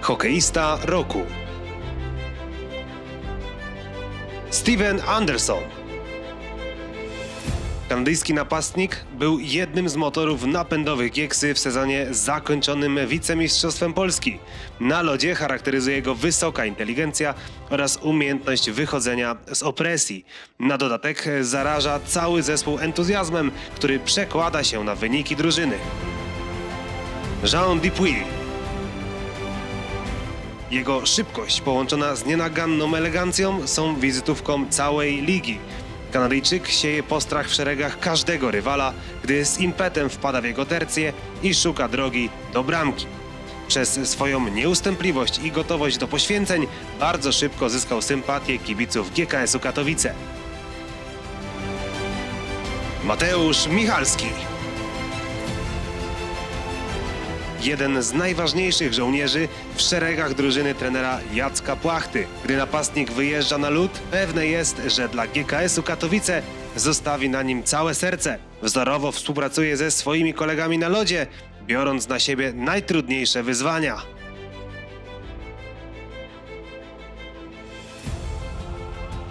Hokeista roku. Steven Anderson. Kanadyjski napastnik był jednym z motorów napędowych Gieksy w sezonie zakończonym wicemistrzostwem Polski. Na lodzie charakteryzuje go wysoka inteligencja oraz umiejętność wychodzenia z opresji. Na dodatek zaraża cały zespół entuzjazmem, który przekłada się na wyniki drużyny. Jean Dupuis. Jego szybkość połączona z nienaganną elegancją są wizytówką całej ligi. Kanadyjczyk sieje postrach w szeregach każdego rywala, gdy z impetem wpada w jego tercję i szuka drogi do bramki. Przez swoją nieustępliwość i gotowość do poświęceń bardzo szybko zyskał sympatię kibiców GKS-u Katowice. Mateusz Michalski jeden z najważniejszych żołnierzy w szeregach drużyny trenera Jacka Płachty. Gdy napastnik wyjeżdża na lód, pewne jest, że dla GKS-u Katowice zostawi na nim całe serce. Wzorowo współpracuje ze swoimi kolegami na lodzie, biorąc na siebie najtrudniejsze wyzwania.